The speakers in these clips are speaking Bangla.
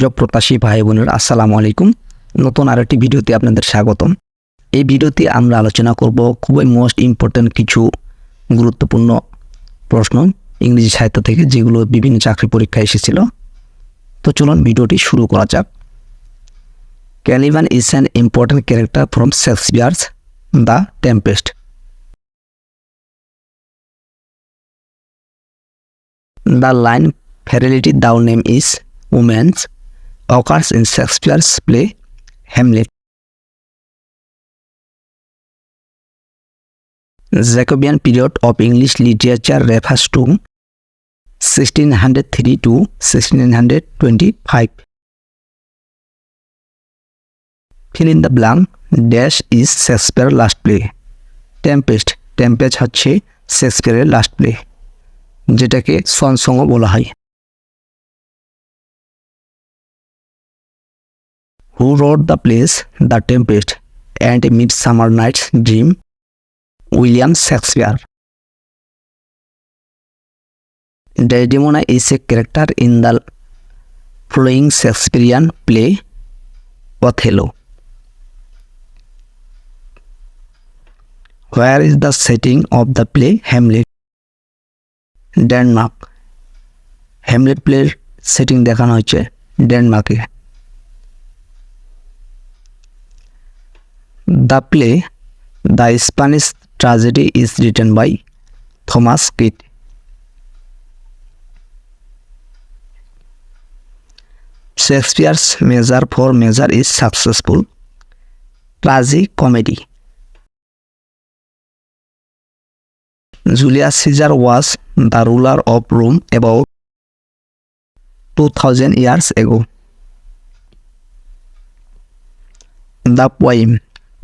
জব ভাই বোনের আসসালামু আলাইকুম নতুন আরেকটি ভিডিওতে আপনাদের স্বাগতম এই ভিডিওতে আমরা আলোচনা করব খুবই মোস্ট ইম্পর্ট্যান্ট কিছু গুরুত্বপূর্ণ প্রশ্ন ইংরেজি সাহিত্য থেকে যেগুলো বিভিন্ন চাকরি পরীক্ষায় এসেছিল তো চলুন ভিডিওটি শুরু করা যাক Caliban is an important character from Shakespeare's the Tempest the line frailty thou name is women's occurs in Shakespeare's play Hamlet. Jacobian period of English literature refers to 1603 to 1625. Fill in the blank. Dash is Shakespeare's last play. Tempest. Tempest হচ্ছে শেক্সপিয়ারের লাস্ট প্লে যেটাকে সনসংও বলা হয় who wrote the plays the Tempest and Midsummer Night's Dream William Shakespeare Desdemona is a character in the following Shakespearean play Othello. Where is the setting of the play Hamlet? Denmark Hamlet প্লের setting দেখানো হয়েছে ডেনমার্কে The play The Spanish Tragedy is written by Thomas Pitt. Shakespeare's measure for measure is successful. Tragicomedy. Julius Caesar was the ruler of Rome about 2000 years ago. The poem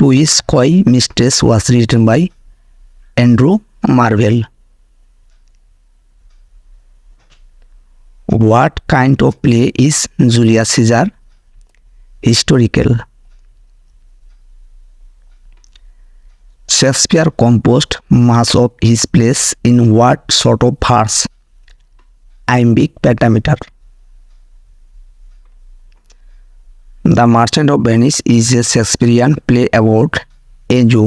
to which Koi Mistress was written by Andrew Marvell. What kind of play is Julius Caesar? Historical. Shakespeare composed much of his plays in what sort of verse? Iambic pentameter. The Merchant of Venice is a Shakespearean play about a Jew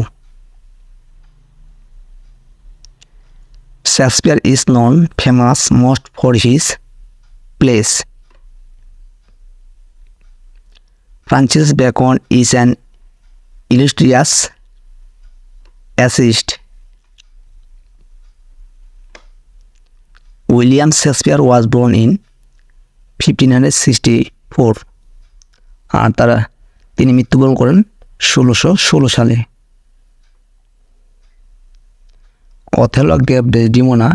Shakespeare is known famous most for his plays. Francis Bacon is an illustrious essayist. William Shakespeare was born in 1564. আর তারা তিনি মৃত্যুবরণ করেন ষোলোশো ষোলো সালে Othello gave Desdemona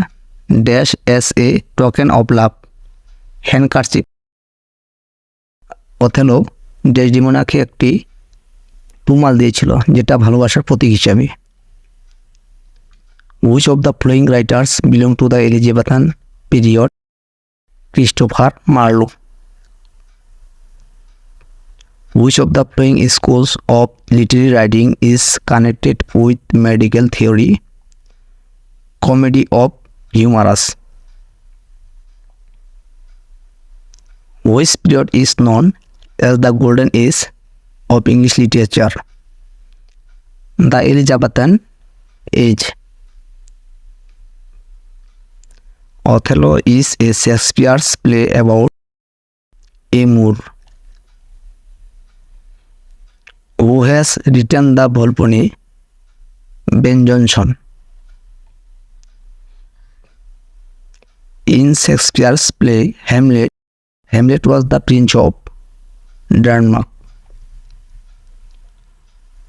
dash as a token of love handkerchief Othello dash ডিমোনাকে একটি রুমাল দিয়েছিল যেটা ভালোবাসার প্রতীক হিসাবে which of the following writers belong to the Elizabethan period Christopher Marlowe which of the following schools of literary writing is connected with medical theory comedy of humorous which period is known as the golden age of english literature the elizabethan age othello is a shakespeare's play about a moor who has written the Volpone, Ben Jonson. In Shakespeare's play Hamlet, Hamlet was the Prince of Denmark,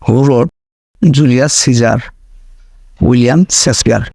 who wrote Julius Caesar. William Shakespeare